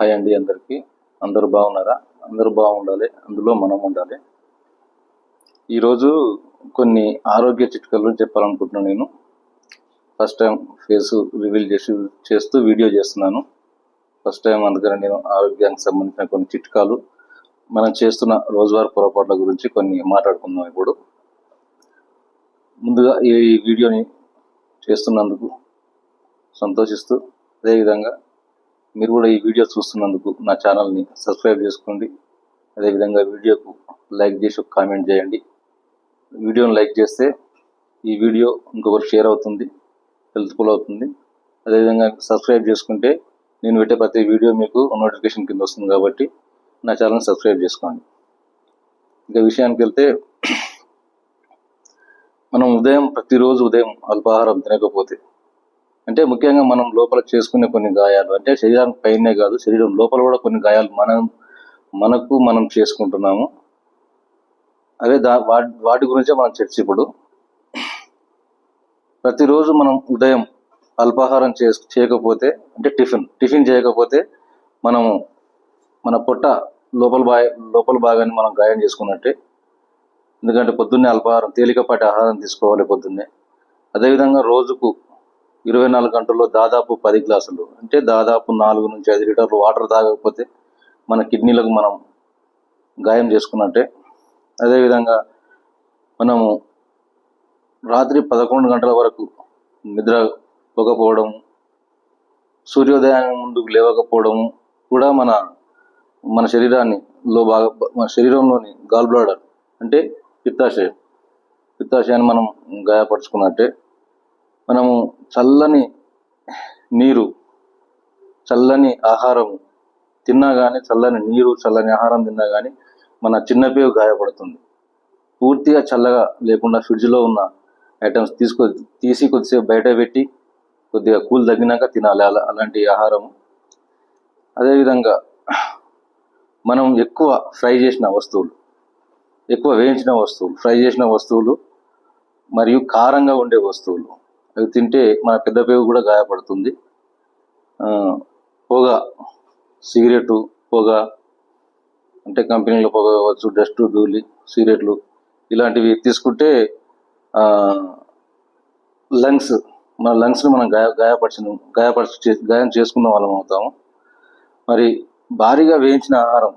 Hi అండి అందరికీ. అందరూ బాగున్నారా? అందరూ బాగుండాలి. అందులో మనం ఉండాలి. ఈరోజు కొన్ని ఆరోగ్య చిట్కాలు చెప్పాలనుకుంటున్నాను నేను. ఫస్ట్ టైం ఫేస్ రివీల్ చేసి చేస్తూ వీడియో చేస్తున్నాను. ఫస్ట్ టైం అందుకని నేను ఆరోగ్యానికి సంబంధించిన కొన్ని చిట్కాలు మనం చేస్తున్న రోజువారీ పొరపాట్ల గురించి కొన్ని మాట్లాడుకుందాం ఇప్పుడు. ముందుగా ఈ వీడియోని చేస్తున్నందుకు సంతోషిస్తూ అదేవిధంగా మీరు కూడా ఈ వీడియో చూస్తున్నందుకు నా ఛానల్ని సబ్స్క్రైబ్ చేసుకోండి. అదేవిధంగా వీడియోకు లైక్ చేసి ఒక కామెంట్ చేయండి. వీడియోని లైక్ చేస్తే ఈ వీడియో ఇంకొకరు షేర్ అవుతుంది హెల్త్ఫుల్ అవుతుంది. అదేవిధంగా సబ్స్క్రైబ్ చేసుకుంటే నేను పెట్టే ప్రతి వీడియో మీకు నోటిఫికేషన్ కింద వస్తుంది కాబట్టి నా ఛానల్ని సబ్స్క్రైబ్ చేసుకోండి. ఇంకా విషయానికి వెళ్తే మనం ఉదయం ప్రతిరోజు ఉదయం అల్పాహారం తినకపోతే అంటే ముఖ్యంగా మనం లోపల చేసుకునే కొన్ని గాయాలు అంటే శరీరానికి పైనే కాదు శరీరం లోపల కూడా కొన్ని గాయాలు మనం మనకు మనం చేసుకుంటున్నాము. అదే దా వాటి వాటి గురించే మనం చర్చ ఇప్పుడు. ప్రతిరోజు మనం ఉదయం అల్పాహారం చే చేయకపోతే అంటే టిఫిన్ టిఫిన్ చేయకపోతే మనము మన పొట్ట లోపల బా లోపల భాగాన్ని మనం గాయం చేసుకున్నట్టే. ఎందుకంటే పొద్దున్నే అల్పాహారం తేలికపాటి ఆహారం తీసుకోవాలి పొద్దున్నే. అదేవిధంగా రోజుకు ఇరవై నాలుగు గంటల్లో దాదాపు పది గ్లాసులు. అంటే దాదాపు నాలుగు నుంచి ఐదు లీటర్లు వాటర్ తాగకపోతే మన కిడ్నీలకు మనం గాయం చేసుకున్నట్టే. అదేవిధంగా మనము రాత్రి పదకొండు గంటల వరకు నిద్ర పోకపోవడం సూర్యోదయం ముందుకు లేవకపోవడం కూడా మన మన శరీరాన్ని లో బాగా మన శరీరంలోని గాల్ బ్లాడర్ అంటే పిత్తాశయం. పిత్తాశయాన్ని మనం గాయపరుచుకున్నట్టే. మనము చల్లని నీరు చల్లని ఆహారం తిన్నా కానీ చల్లని నీరు చల్లని ఆహారం తిన్నా కానీ మన చిన్నపేగు గాయపడుతుంది. పూర్తిగా చల్లగా లేకుండా ఫ్రిడ్జ్లో ఉన్న ఐటమ్స్ తీసుకో తీసి కొద్దిసేపు బయట పెట్టి కొద్దిగా కూల్ తగ్గినాక తినాలి. అలా అలాంటి ఆహారము. అదేవిధంగా మనం ఎక్కువ ఫ్రై చేసిన వస్తువులు ఎక్కువ వేయించిన వస్తువులు ఫ్రై చేసిన వస్తువులు మరియు కారంగా ఉండే వస్తువులు అవి తింటే మన పెద్ద పేగు కూడా గాయపడుతుంది. పొగ సిగరెట్ పొగ అంటే కంపెనీలో పొగ కావచ్చు డస్ట్ ధూళి సిగరెట్లు ఇలాంటివి తీసుకుంటే లంగ్స్ మన లంగ్స్ని మనం గాయ గాయపరిచిన గాయపరిచి చే- గాయం చేసుకున్న వాళ్ళం అవుతాము. మరి భారీగా వేయించిన ఆహారం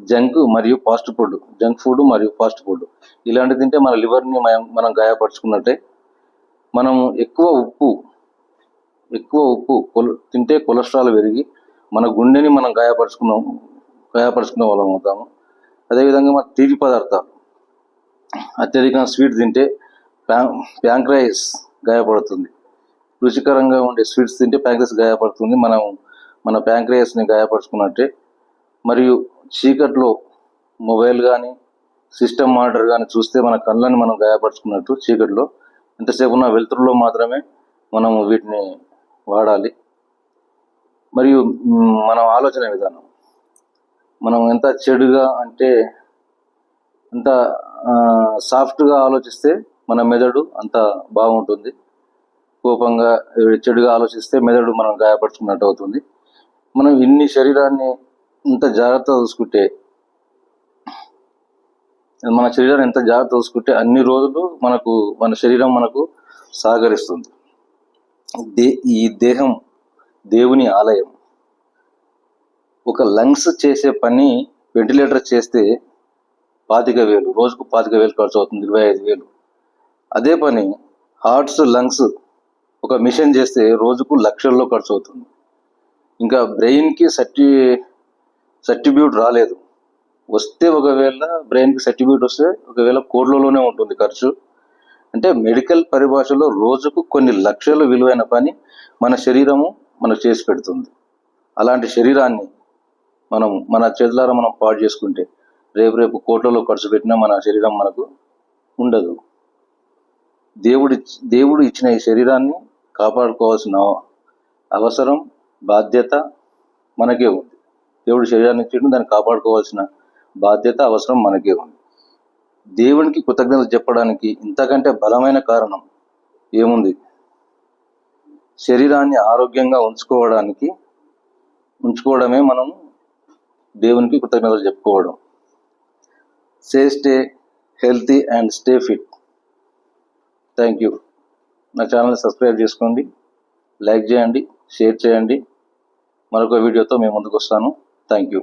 జంక్ మరియు ఫాస్ట్ ఫుడ్ జంక్ ఫుడ్ మరియు ఫాస్ట్ ఫుడ్ ఇలాంటివి తింటే మన లివర్ని మనం మనం గాయపరుచుకున్నట్టే మనం ఎక్కువ ఉప్పు ఎక్కువ ఉప్పు కొల తింటే కొలెస్ట్రాల్ పెరిగి మన గుండెని మనం గాయపరుచుకున్నాం గాయపరుచుకునే వాళ్ళం అవుతాము. అదేవిధంగా మన తీపి పదార్థాలు. అత్యధికంగా స్వీట్ తింటే ప్యా ప్యాంక్రైస్ గాయపడుతుంది. రుచికరంగా ఉండే స్వీట్స్ తింటే ప్యాంక్రైస్ గాయపడుతుంది. మనం మన ప్యాంక్రయస్ని గాయపరుచుకున్నట్టే. మరియు చీకట్లో మొబైల్ కానీ సిస్టమ్ మానిటర్ కానీ చూస్తే మన కళ్ళని మనం గాయపరుచుకున్నట్టు చీకట్లో ఎంతసేపు ఉన్న వెలుతురులో మాత్రమే మనం వీటిని వాడాలి. మరియు మన మనం ఆలోచన విధానం. మనం ఎంత చెడుగా అంటే ఎంత సాఫ్ట్గా ఆలోచిస్తే మన మెదడు అంత బాగుంటుంది. కోపంగా చెడుగా ఆలోచిస్తే మెదడు మనం గాయపరుచుకున్నట్టు అవుతుంది. మనం ఇన్ని శరీరాన్ని ఇంత జాగ్రత్తగా చూసుకుంటే మన శరీరం ఎంత జాగ్రత్త చూసుకుంటే అన్ని రోజులు మనకు మన శరీరం మనకు సహకరిస్తుంది. దే ఈ దేహం దేవుని ఆలయం. ఒక లంగ్స్ చేసే పని వెంటిలేటర్ చేస్తే పాతిక వేలు రోజుకు పాతిక వేలు ఖర్చు అవుతుంది ఇరవై ఐదు వేలు. అదే పని హార్ట్స్ లంగ్స్ ఒక మిషన్ చేస్తే రోజుకు లక్షల్లో ఖర్చు అవుతుంది. ఇంకా బ్రెయిన్కి సర్టి సర్టిబ్యూట్ రాలేదు. వస్తే ఒకవేళ బ్రెయిన్కి సర్టిఫికేట్ వస్తే ఒకవేళ కోట్లలోనే ఉంటుంది ఖర్చు. అంటే మెడికల్ పరిభాషలో రోజుకు కొన్ని లక్షల విలువైన పని మన శరీరము మనకు చేసి పెడుతుంది. అలాంటి శరీరాన్ని మనం మన చేతులారా మనం పాడు చేసుకుంటే రేపు రేపు కోట్లలో ఖర్చు పెట్టినా మన శరీరం మనకు ఉండదు. దేవుడి దేవుడు ఇచ్చిన ఈ శరీరాన్ని కాపాడుకోవాల్సిన అవసరం బాధ్యత మనకే ఉంది. దేవుడు శరీరాన్ని ఇచ్చిండు దాన్ని కాపాడుకోవాల్సిన బాధ్యత అవసరం మనకే ఉంది. దేవునికి కృతజ్ఞతలు చెప్పడానికి ఇంతకంటే బలమైన కారణం ఏముంది? శరీరాన్ని ఆరోగ్యంగా ఉంచుకోవడానికి ఉంచుకోవడమే మనం దేవునికి కృతజ్ఞతలు చెప్పుకోవడం. Say stay healthy and stay fit thank you నా ఛానల్ని సబ్స్క్రైబ్ చేసుకోండి లైక్ చేయండి షేర్ చేయండి. మరొక వీడియోతో మేము ముందుకు వస్తాను. Thank you